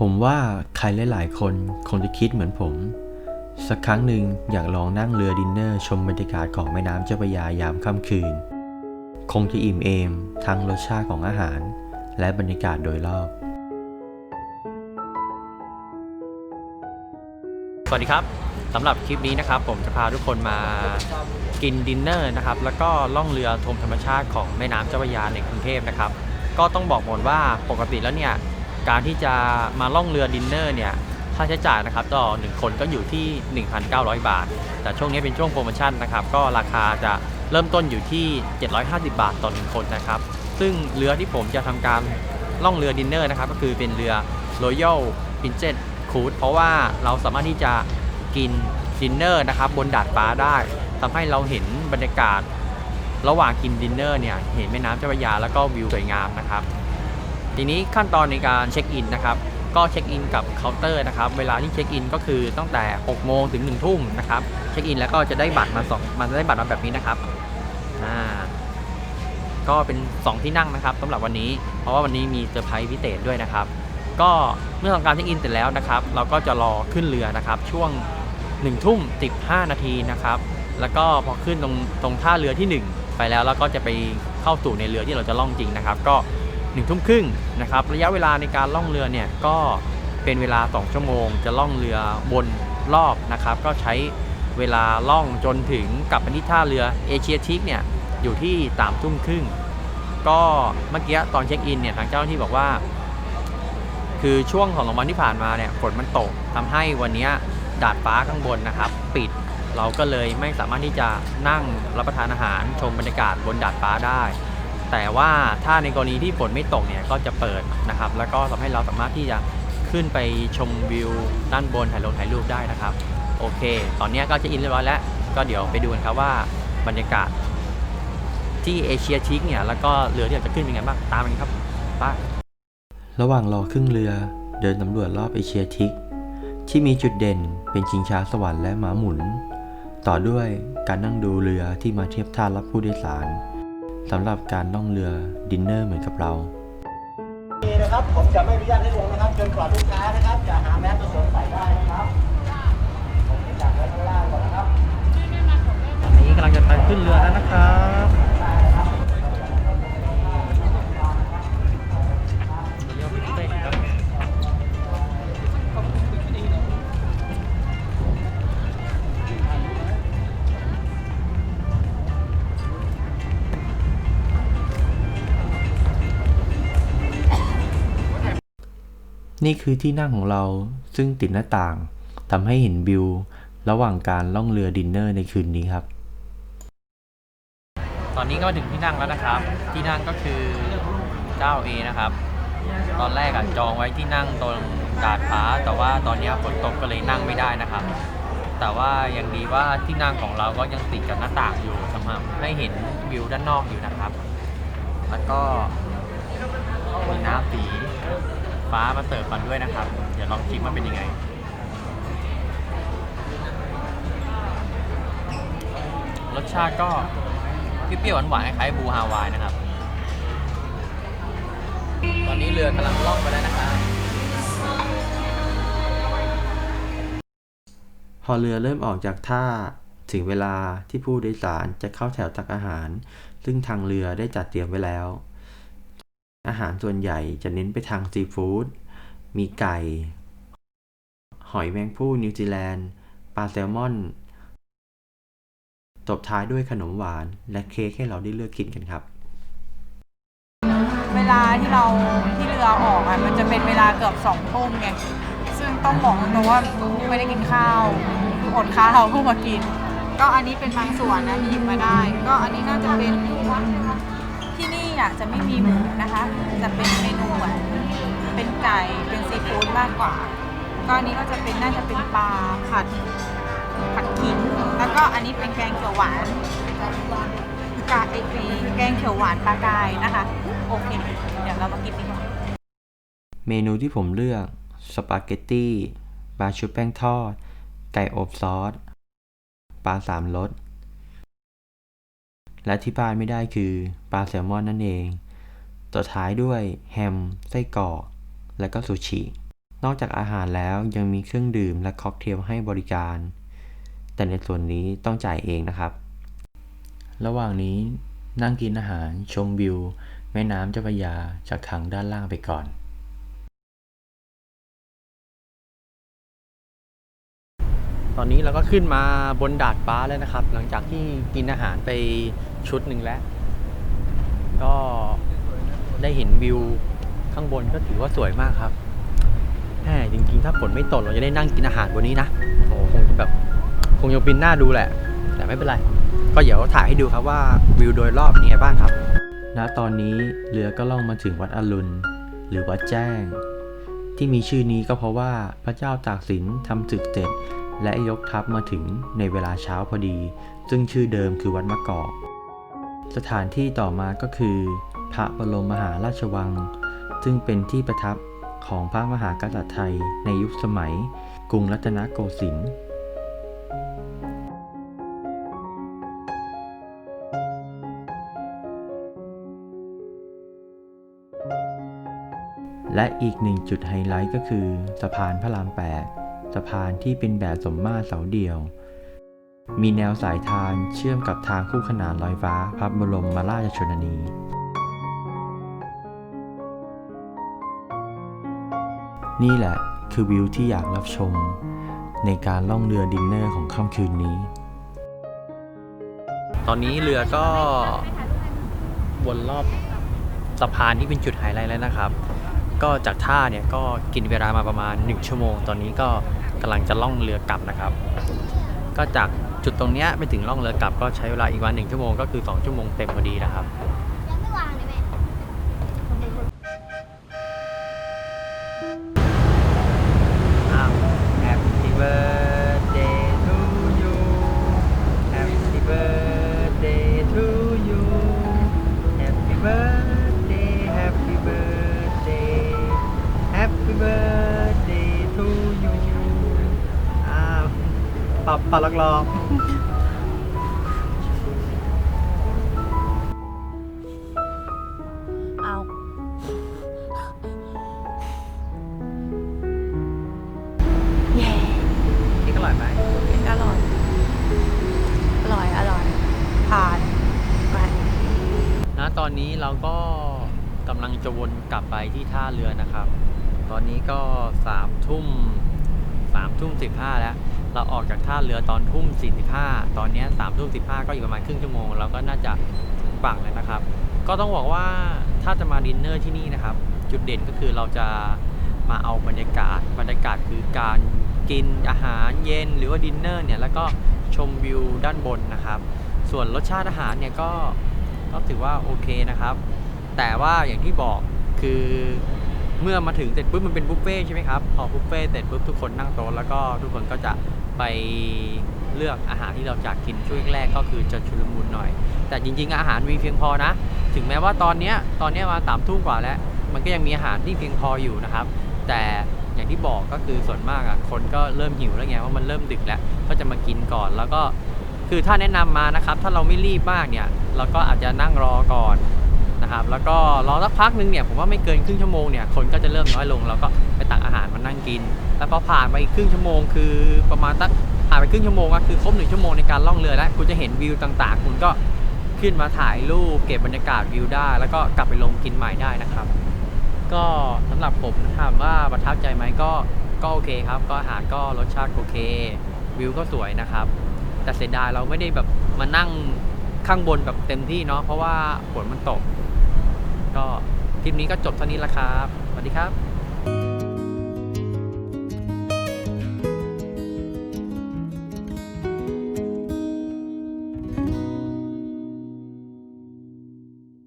ผมว่าใครหลาย ๆ คนคงจะคิดเหมือนผม สักครั้งหนึ่งอยากลองนั่งเรือดินเนอร์ชมบรรยากาศของแม่น้ำเจ้าพระยายามค่ำคืน คงจะอิ่มเอมทั้งรสชาติของอาหาร และบรรยากาศโดยรอบ สวัสดีครับสำหรับคลิปนี้นะครับ ผมจะพาทุกคนมากินดินเนอร์นะครับ แล้วก็ล่องเรือชมธรรมชาติของแม่น้ำเจ้าพระยาในกรุงเทพนะครับ ก็ต้องบอกหมดว่าปกติแล้วเนี่ย การที่จะมาล่องเรือดินเนอร์เนี่ยค่าใช้จ่ายนะครับต่อ 1 คนก็อยู่ที่ 1,900 บาท แต่ช่วงนี้เป็นช่วงโปรโมชั่นนะครับ ก็ราคาจะเริ่มต้นอยู่ที่ 750 บาทต่อ 1 คนนะครับ ซึ่งเรือที่ผมจะทำการล่องเรือดินเนอร์นะครับ ก็คือเป็นเรือ Royal Princess Cruise เพราะว่าเราสามารถที่จะกินดินเนอร์นะครับบนดาดฟ้าได้ทำให้เราเห็นบรรยากาศ ระหว่างกินดินเนอร์เนี่ยเห็นแม่น้ำเจ้าพระยาแล้วก็วิวสวยงามนะครับ ทีนี้ขั้นตอนในการเช็คอินนะครับก็เช็คอินกับเคาน์เตอร์นะครับเวลาที่เช็คอินก็คือตั้งแต่ 6 โมงถึง 1 ทุ่มนะครับเช็คอินแล้วก็จะได้บัตรมาสองมันจะได้บัตรมาแบบนี้นะครับอ่าก็เป็น 2 ที่นั่งนะครับสำหรับวันนี้ เพราะว่าวันนี้มีเซอร์ไพรส์พิเศษด้วยนะครับ ก็เมื่อทำการเช็คอินเสร็จแล้วนะครับ เราก็จะรอขึ้นเรือนะครับ ช่วง1ทุ่ม15 นาทีนะครับ แล้วก็พอขึ้นตรงตรงท่าเรือที่ 1 ไปแล้วแล้วก็จะไปเข้าสู่ในเรือที่เราจะล่องจริงนะครับ ก็ 1นึ่ทุ่มครึ่งนะครับระยะเวลาในการล่องเรือเนี่ยก็เป็นเวลา 2 ชั่วโมง จะล่องเรือบนรอบนะครับ ก็ใช้เวลาล่องจนถึงกลับไปที่ท่าเรือเอเชียทิกเนี่ยอยู่ที่สามทุ่มครึ่งก็เมื่อกี้ตอนเช็คอินเนี่ยทางเจ้าหน้าที่บอกว่า คือช่วงของรางวัลที่ผ่านมาเนี่ยฝนมันตกทำให้วันนี้ดาดฟ้าข้างบนนะครับ ปิดเราก็เลยไม่สามารถที่จะนั่งรับประทานอาหารชมบรรยากาศบนดาดฟ้าได้ แต่ว่าถ้าในกรณีที่ฝนไม่ตกเนี่ยก็จะเปิดนะครับ แล้วก็ทำให้เราสามารถที่จะขึ้นไปชมวิวด้านบนถ่ายลงถ่ายรูปได้นะครับ โอเค ตอนนี้ก็จะอินเรียบร้อยแล้ว ก็เดี๋ยวไปดูกันครับว่าบรรยากาศที่เอเชียทิกเนี่ยแล้วก็เรือที่เราจะขึ้นเป็นไงบ้างตามกันครับไประหว่างรอครึ่งเรือเดินสำรวจรอบเอเชียทิก ที่มีจุดเด่นเป็นชิงช้าสวรรค์และหมาหมุน ต่อด้วยการนั่งดูเรือที่มาเทียบท่ารับผู้โดยสาร สำหรับการล่องเรือดินเนอร์เหมือนกับเรานี่นะครับผมจะไม่อนุญาตให้ลงนะครับจนกว่าลูกค้านะครับ จะหาแมสตัวสวมใส่ได้นะครับผมจะจับไว้ข้างล่างก่อนนะครับอันนี้กำลังจะไปขึ้นเรือแล้วนะครับ นี่คือที่นั่งของเราซึ่งติดหน้าต่างทำให้เห็นวิว ระหว่างการล่องเรือดินเนอร์ในคืนนี้ครับ ตอนนี้ก็มาถึงที่นั่งแล้วนะครับ ที่นั่งก็คือเจ้าเอนะครับ ตอนแรกอะจองไว้ที่นั่งตรงดาดฟ้า แต่ว่าตอนนี้ฝนตกก็เลยนั่งไม่ได้นะครับ แต่ว่ายังดีว่าที่นั่งของเราก็ยังติดกับหน้าต่างอยู่ทำให้เห็นวิวด้านนอกอยู่นะครับ แล้วก็มีน้ำสี ฟ้ามาเสิร์ฟกันด้วยนะครับ เดี๋ยวลองชิมว่าเป็นยังไง รสชาติก็เปรี้ยวหวานๆคล้ายๆบูฮาวายนะครับ ตอนนี้เรือกำลังล่องไปแล้วนะครับพอเรือเริ่มออกจากท่าถึงเวลาที่ผู้โดยสารจะเข้าแถวตักอาหาร ซึ่งทางเรือได้จัดเตรียมไว้แล้ว อาหารส่วนใหญ่จะเน้นไปทางซีฟู้ด มีไก่ หอยแมงผู้นิวซีแลนด์ ปลาแซลมอน ตบท้ายด้วยขนมหวานและเค้กให้เราได้เลือกกินกันครับ เวลาที่เราที่เรือออกอะมันจะเป็นเวลาเกือบสองทุ่มไง ซึ่งต้องบอกตรงๆว่าไม่ได้กินข้าวอดข้าวเพิ่งมากิน ก็อันนี้เป็นบางส่วนนะที่หยิบมาได้ ก็อันนี้น่าจะเป็น อะจะไม่มีหมูนะคะ จะเป็นเมนูเป็นไก่เป็นซีฟู้ดมากกว่า ก็อันนี้ก็จะเป็นน่าจะเป็นปลาผัดผัดขิงแล้วก็อันนี้เป็นแกงเขียวหวานกาไอปีแกงเขียวหวานปลากายนะคะโอเคเดี๋ยวเรามากินดีกว่าเมนูที่ผมเลือกสปาเกตตี้ปลาชุบแป้งทอด ไก่อบซอสปลาสามรส และที่พลาดไม่ได้คือปลาแซลมอนนั่นเอง ต่อท้ายด้วยแฮม ไส้กรอก และก็ซูชิ นอกจากอาหารแล้วยังมีเครื่องดื่มและค็อกเทลให้บริการ แต่ในส่วนนี้ต้องจ่ายเองนะครับ ระหว่างนี้นั่งกินอาหารชมวิว แม่น้ำเจ้าพระยาจากทางด้านล่างไปก่อน ตอนนี้เราก็ขึ้นมาบนดาดฟ้าแล้วนะครับ หลังจากที่กินอาหารไปชุดหนึ่งแล้ว ก็ได้เห็นวิวข้างบนก็ถือว่าสวยมากครับแหมจริงๆ ถ้าฝนไม่ตกเราจะได้นั่งกินอาหารบนนี้นะโอ้คงจะแบบคงจะบินหน้าดูแหละ แต่ไม่เป็นไร ก็เดี๋ยวถ่ายให้ดูครับว่าวิวโดยรอบเป็นไงบ้างครับณตอนนี้เรือก็ล่องมาถึงวัดอรุณ หรือวัดแจ้ง ที่มีชื่อนี้ก็เพราะว่าพระเจ้าตากสินทำศึกเสร็จ และยกทัพมาถึงในเวลาเช้าพอดี ซึ่งชื่อเดิมคือวัดมะกอก สถานที่ต่อมาก็คือ พระบรมมหาราชวัง ซึ่งเป็นที่ประทับของพระมหากษัตริย์ไทยในยุคสมัย กรุงรัตนโกสินทร์และอีกหนึ่งจุดไฮไลท์ก็คือสะพานพระราม 8 สะพานที่เป็นแบบสมมาตรเสาเดียว มีแนวสายทานเชื่อมกับทางคู่ขนานลอยฟ้าพระบรมาราชชนนี นี่แหละคือวิวที่อยากรับชม ในการล่องเรือดินเนอร์ของค่ำคืนนี้ ตอนนี้เรือก็วนรอบสะพานที่เป็นจุดไฮไลท์แล้วนะครับ ก็จากท่าเนี่ยก็กินเวลามาประมาณ 1 ชั่วโมง ตอนนี้ก็กำลังจะล่องเรือกลับนะครับ ก็จากจุดตรงเนี้ยไปถึงล่องเรือกลับก็ใช้เวลาอีกวันหนึ่งชั่วโมงก็คือ 2 ชั่วโมงเต็มพอดีนะครับ ปับปัดลอกๆเอาแย่นี่อร่อยไหมอร่อย อร่อย อร่อย ผ่านไปนะตอนนี้เราก็กำลังจะวนกลับไปที่ท่าเรือนะครับ ตอนนี้ก็สามทุ่ม สามทุ่มสิบห้าแล้ว เราออกจากท่าเรือตอนทุ่มสี่สิบห้าตอนนี้สามทุ่มสิบห้าก็อีกประมาณครึ่งชั่วโมงเราก็น่าจะถึงฝั่งแล้วนะครับ ก็ต้องบอกว่าถ้าจะมาดินเนอร์ที่นี่นะครับ จุดเด่นก็คือเราจะมาเอาบรรยากาศ บรรยากาศคือการกินอาหารเย็นหรือว่าดินเนอร์เนี่ยแล้วก็ชมวิวด้านบนนะครับ ส่วนรสชาติอาหารเนี่ยก็ก็ถือว่าโอเคนะครับ แต่ว่าอย่างที่บอกคือ เมื่อมาถึงเสร็จปุ๊บมันเป็นบุฟเฟ่ใช่ไหมครับพอบุฟเฟ่เสร็จปุ๊บทุกคนนั่งโต๊ะแล้วก็ทุกคนก็จะไปเลือกอาหารที่เราจะกินช่วงแรกก็คือจะชุลมุนหน่อย แต่จริง ๆ อาหารมีเพียงพอนะ ถึงแม้ว่าตอนนี้ตอนนี้มาสามทุ่มกว่าแล้ว มันก็ยังมีอาหารที่เพียงพออยู่นะครับ แต่อย่างที่บอกก็คือส่วนมากอะคนก็เริ่มหิวแล้วไงว่ามันเริ่มดึกแล้วก็จะมากินก่อนแล้วก็คือถ้าแนะนำมานะครับ ถ้าเราไม่รีบมากเนี่ย เราก็อาจจะนั่งรอก่อน นะครับแล้วก็รอสักพักหนึงเนี่ยผมว่าไม่เกินครึ่งชั่วโมงเนี่ยคนก็จะเริ่มน้อยลงเราก็ไปตักอาหารมานั่งกิน แล้วพอผ่านไปอีกครึ่งชั่วโมง คือประมาณสักผ่านไปครึ่งชั่วโมงก็คือครบหนึ่งชั่วโมงในการล่องเรือแล้วคุณจะเห็นวิวต่างๆ คุณก็ขึ้นมาถ่ายรูปเก็บบรรยากาศวิวได้ แล้วก็กลับไปลงกินใหม่ได้นะครับ ก็สำหรับผมถามว่าประทับใจไหมก็ก็โอเคครับ ก็อาหารก็รสชาติโอเค วิวก็สวยนะครับ แต่เสียดายเราไม่ได้แบบมานั่งข้างบนแบบเต็มที่เนาะเพราะว่าฝนมันตก ก็คลิปนี้ก็จบเท่านี้ละครับสวัสดีครับ